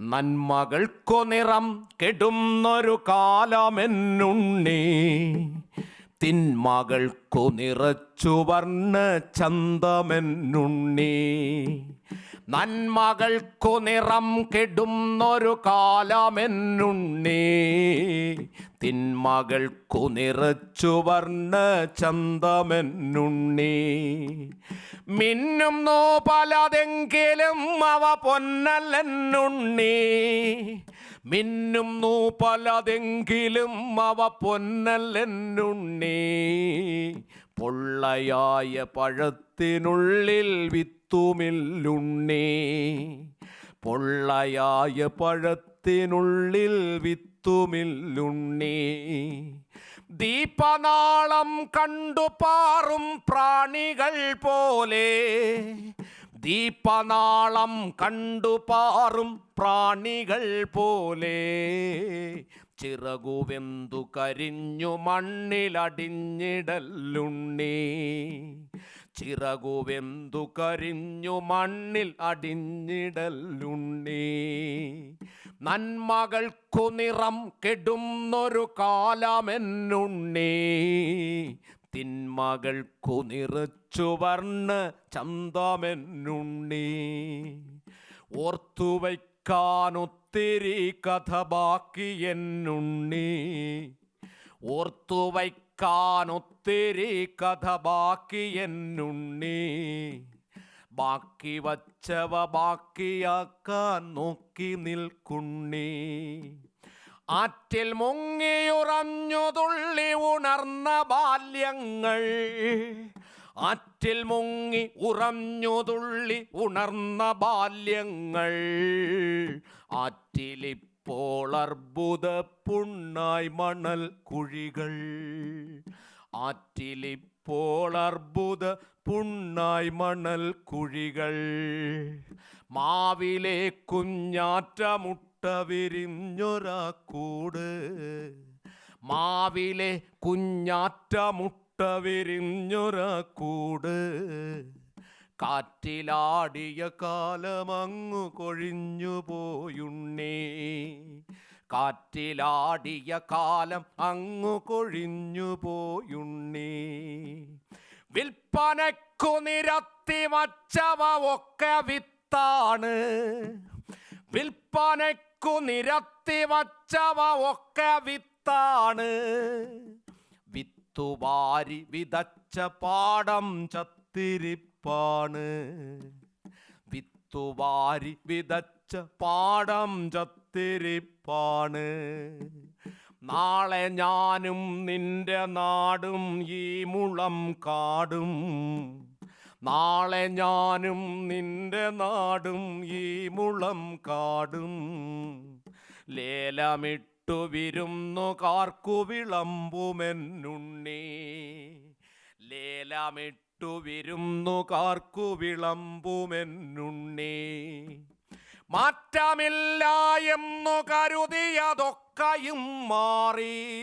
നന്മകൾക്കു നിറം കെടുന്നൊരു കാലമെന്നുണ്ണി. തിന്മകൾക്കു നിറച്ചു വർണ ചന്തമെന്നുണ്ണി. നന്മകൾക്കു നിറം കെടുന്നൊരു കാലമെന്നുണ്ണി. തിന്മകൾക്കു നിറച്ചു വർണ ചന്തമെന്നുണ്ണി. മിന്നുന്നു പലതെങ്കിലും അവ പൊന്നല്ലെന്നുണ്ണി. മിന്നുന്നു പലതെങ്കിലും അവ പൊന്നല്ലെന്നുണ്ണി. പൊള്ളയായ പഴത്തിനുള്ളിൽ വിത്തുമില്ലുണ്ണി. പൊള്ളയായ പഴത്തിനുള്ളിൽ വിത്തുമില്ലുണ്ണി. ദീപനാളം കണ്ടുപാറും പ്രാണികൾ പോലെ. ദീപനാളം കണ്ടുപാറും പ്രാണികൾ പോലെ. ചിറകുവെന്തു കരിഞ്ഞു മണ്ണിലടിഞ്ഞിടല്ലുണ്ണി ചിറകുവെന്തു കരിഞ്ഞു മണ്ണിൽ അടിഞ്ഞിടല്ലുണ്ണി നന്മകൾക്കു നിറം കെടുന്നൊരു കാലമെന്നുണ്ണി. തിന്മകൾക്കു നിറച്ചു വർണ ചന്തമെന്നുണ്ണി. ഓർത്തുവയ്ക്കാനൊത്തിരി കഥ ബാക്കി എന്നുണ്ണി. ഓർത്തുവയ്ക്കാനൊത്തിരി കഥ ബാക്കി എന്നുണ്ണി. ബാക്കി വച്ചവ ബാക്കിയാക്കാൻ നോക്കി നിൽക്കുണ്ണി. ആറ്റിൽ മുങ്ങിയുറഞ്ഞു തുള്ളി ഉണർന്ന ബാല്യങ്ങൾ. ആറ്റിൽ മുങ്ങി ഉറഞ്ഞു തുള്ളി ഉണർന്ന ബാല്യങ്ങൾ. ആറ്റിലിപ്പോൾ അർബുദ പുണ്ണായി മണൽ കുഴികൾ. ആറ്റിലിപ്പോൾ അർബുദ പുണ്ണായി മണൽ കുഴികൾ. മാവിലെ കുഞ്ഞാറ്റമുട്ട വിരിഞ്ഞൊരാക്കൂട്. വിരിഞ്ഞൊരാ കൂട് മാവിലെ കുഞ്ഞാറ്റ മുട്ട കൂട് കാറ്റിലാടിയ കാലമങ്ങു കൊഴിഞ്ഞു പോയുണ്ണേ. കാറ്റിലാടിയ കാലം അങ്ങു കൊഴിഞ്ഞു പോയുണ്ണേ. വിൽപ്പനക്കു നിരത്തി മച്ചവ ഒക്കെ വിത്താണ്. വിൽപ്പനക്കു നിരത്തി മച്ചവ ഒക്കെ വിത്താണ്. വിത്തുവാരി വിതച്ച പാടം ചത്തിരിപ്പാണ്. വിത്തുവാരി വിതച്ച പാടം ചത്തിരിപ്പാണ്. നാളെ ഞാനും നിന്റെ നാടും ഈ മുളം കാടും. നാളെ ഞാനും നിന്റെ നാടും ഈ മുളം കാടും. ലേലമിട്ടു ലേലമിട്ടു വിരുന്നു കാർക്കു വിളമ്പുമെന്നുണ്ണി മാറ്റമില്ല എന്നു കരുതിയതൊക്കെയും മാറി.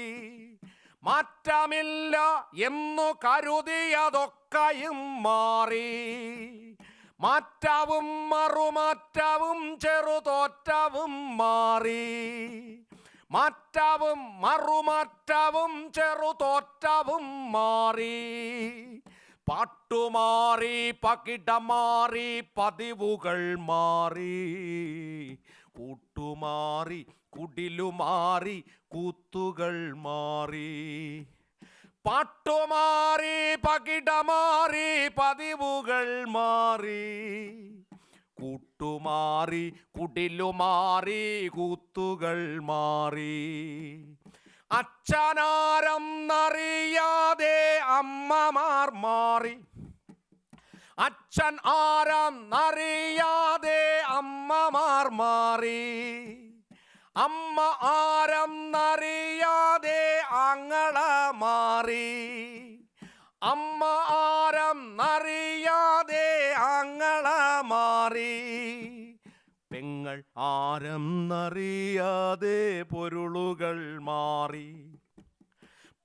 മാറ്റമില്ല എന്നു കരുതിയതൊക്കെയും മാറി. മാറ്റവും മറുമാറ്റവും ചെറുതോറ്റവും മാറി. മാറ്റവും മറുമാറ്റാവും ചെറുതോറ്റാവും മാറി. പാട്ടുമാറി പകിടമാറി പതിവുകൾ മാറി. കൂട്ടുമാറി കുടിലുമാറി കൂത്തുകൾ മാറി. പാട്ടുമാറി പകിടമാറി പതിവുകൾ മാറി. കൂട്ടുമാറി കുടിലുമാറി കൂത്തുകൾ മാറി. അച്ഛനാരെന്നറിയാതെ അമ്മമാർ മാറി. അച്ഛൻ ആരെന്നറിയാതെ അമ്മമാർ മാറി. അമ്മ ആരം അറിയാതെ അങ്ങള മാറി. അമ്മ ആരം അറിയാതെ അങ്ങള മാറി. പെങ്ങൾ ആരം അറിയാതെ പൊരുളുകൾ മാറി.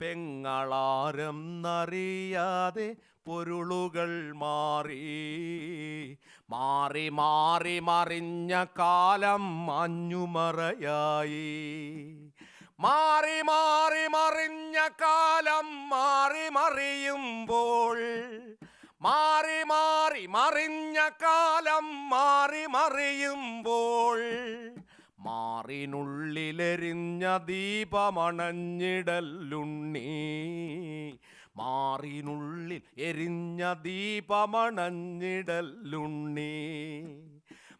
പെങ്ങളാരം നറിയാതെ പൊരുളുകൾ മാറി. മാറി മാറി മറിഞ്ഞ കാലം മഞ്ഞുമറയായി. മാറി മാറി മറിഞ്ഞ കാലം മാറി മറിയുമ്പോൾ മാറി മാറി മറിഞ്ഞ കാലം മാറി മറിയുമ്പോൾ മാറിനുള്ളിലെരിഞ്ഞ ദീപമണഞ്ഞിടലുണ്ണി. മാറിനുള്ളിൽ എരിഞ്ഞ ദീപമണഞ്ഞിടല്ലുണ്ണി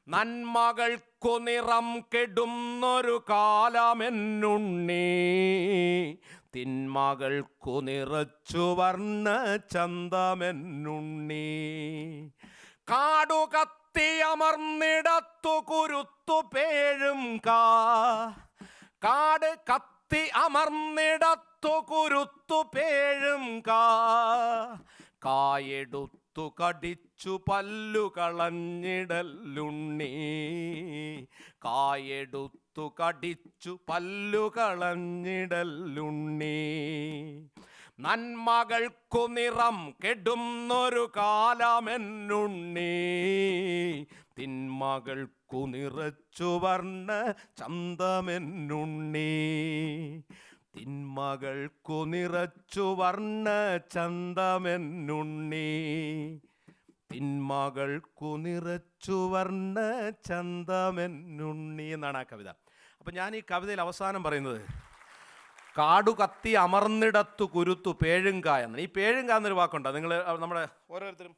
നന്മകൾക്കു നിറം കെടുന്നൊരു കാലമെന്നുണ്ണി. തിന്മകൾക്കു നിറച്ചു വർണ ചന്തമെന്നുണ്ണി കാടു കത്തിയമർന്നിടത്തു കുരുത്തു പേഴും കാ. കാട് കത്തി അമർന്നിടത്തു കുരുത്തു പേഴും കാ. കായെടുത്തു കടിച്ചു പല്ലു കളഞ്ഞിടല്ലുണ്ണി കായെടുത്തു കടിച്ചു പല്ലു കളഞ്ഞിടലുണ്ണി. നന്മകൾക്കു നിറം കെടുന്നൊരു കാലമെന്നുണ്ണി. തിന്മകൾക്കു നിറച്ചു വർണ ചന്തമെന്നുണ്ണി. തിന്മകൾക്കു നിറച്ചു വർണ ചന്തമെന്നുണ്ണി. തിന്മകൾക്കു നിറച്ചു വർണ ചന്തമെന്നുണ്ണി എന്നാണ് ആ കവിത. അപ്പം ഞാൻ ഈ കവിതയിൽ അവസാനം പറയുന്നത് കാടു കത്തി അമർന്നിടത്തു കുരുത്തു പേഴുങ്ക എന്ന്. ഈ പേഴുങ്ക എന്നൊരു വാക്കുണ്ടോ? നിങ്ങൾ നമ്മുടെ ഓരോരുത്തരും